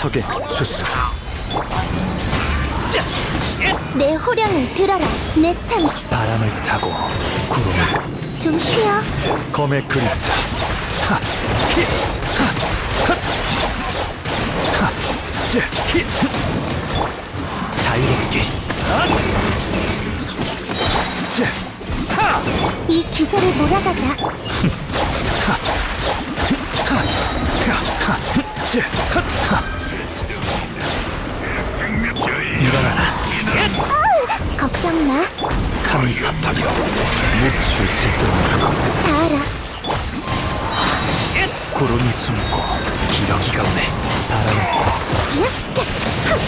삼척의 수수 내 호령을 들어라 내창좀 바람을 타고 구름을 쉬어 검의 그림자 하, 히, 하, 헛. 하, 쯔, 히. 자유롭게 쯔, 하, 이 기세를 몰아가자 하, 하, 하. 일어 감히 사토리오 묵출지도 모르고 다 알아. 구름이 숨고 기러기가 오네. 바람을 타고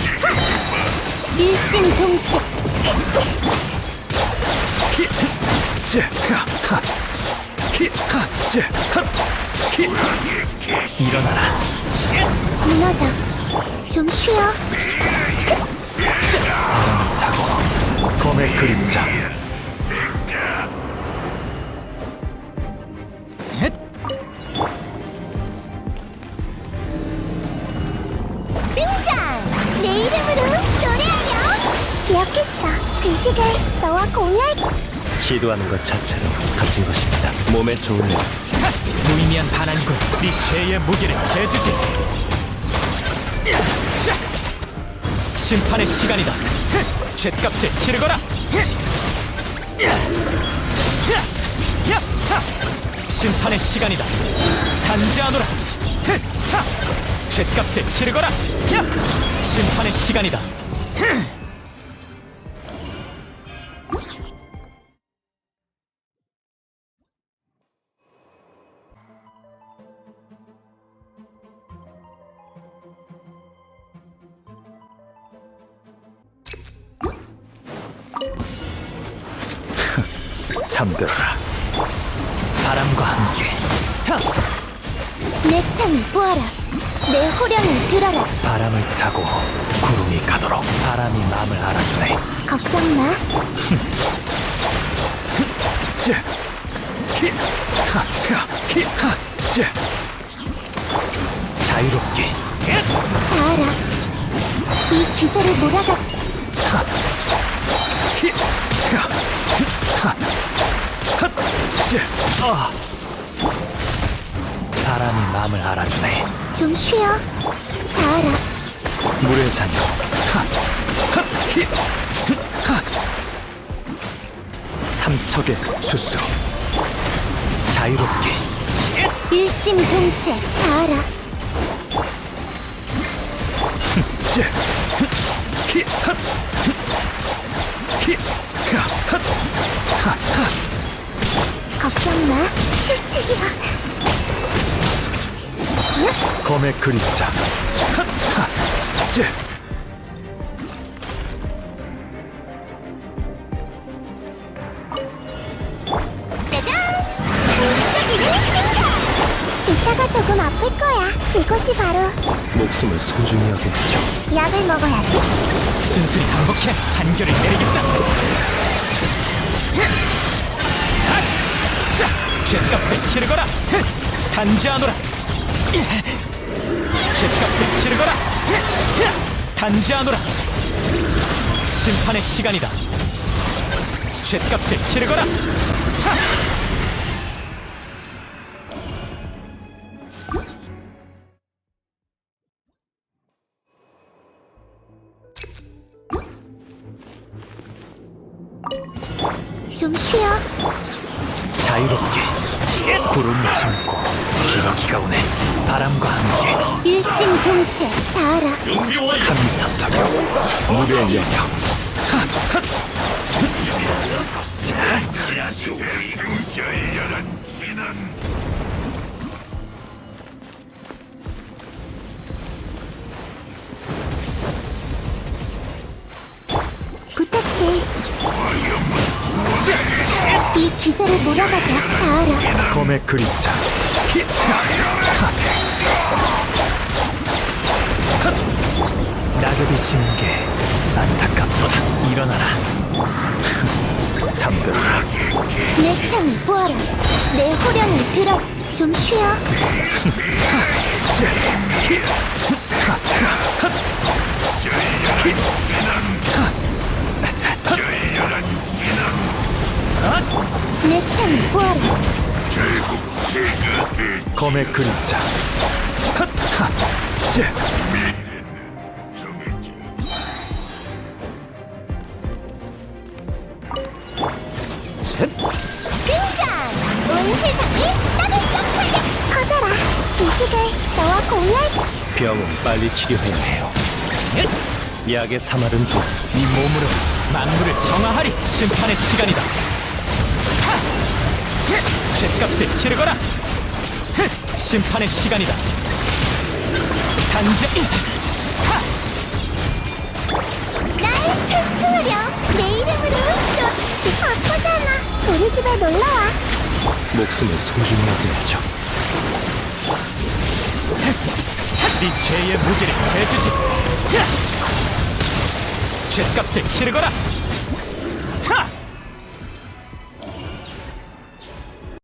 일심동체. 일어나라. 무너져 좀 쉬어. 바람을 타고 검의 그림자 내 이름으로 노래하렴! 기억했어. 지식을 너와 공유할 시도하는 것 자체로 값진 것입니다. 몸에 좋으면 무의미한 반항이고 네 죄의 무게를 재주지. 심판의 시간이다. 죗값을 치르거라. 심판의 시간이다. 단지하노라 죗값을 치르거라. 심판의 시간이다. 잠들어라. 바람과 함께. 내 창을 보아라. 내 호령을 들어라. 바람을 타고 구름이 가도록 바람이 마음을 알아주네 걱정 마. 쯔, 히, 하, 하, 히, 하, 쯔. 자유롭게 다 알아. 이 기세를 몰아가. 히, 하, 하, 헛, 쯔. 아. 바람이 마음을 알아주네. 좀 쉬어. 다 알아. 물의 자녀. 삼척의 수수 자유롭게. 일심동체. 다 알아. 걱정 마. 실책이야. 검의 그림자. 짜잔! 반짝이는 순간! 이따가 조금 아플 거야. 이것이 바로 목숨을 소중히 여겼죠 약을 먹어야지. 순순히 반복해 한결을 내리겠다 죗값을 치르거라 단지하노라 죗값을 치르거라. 단지하노라. 심판의 시간이다. 죗값을 치르거라. 좀 쉬어. 자유롭게 구름이 숨고 기러기가 오네 바람과 함께 일심동체. 다 알아. 감사토려 무대의 영역 부탁해. 이 기세를 몰아가자. 다 알아. 검의 그림자. 낙엽이 지는 게 안타깝도다 일어나라 잠들어라 내 창을 보아라. 내 호령을 들어. 좀 쉬어. 내 창을 보아라. 검의 그림자. 핫하! 제! 셋! 등장! 온 세상이 따뜻하게 커져라 지식을 너와 공유할 병은 빨리 치료해야 해요. 약의 사마른 두네 몸으로 만물을 정화하리! 심판의 시간이다. 하! 죗값을 치르거라. 흥! 심판의 시간이다. 단지 날 찬송하렴. 내 이름으로. 또 바쁘잖아. 우리 집에 놀러와. 목숨을 소중히 여겨야죠. 네 죄의 무게를 재주지. 야! 죗값을 치르거라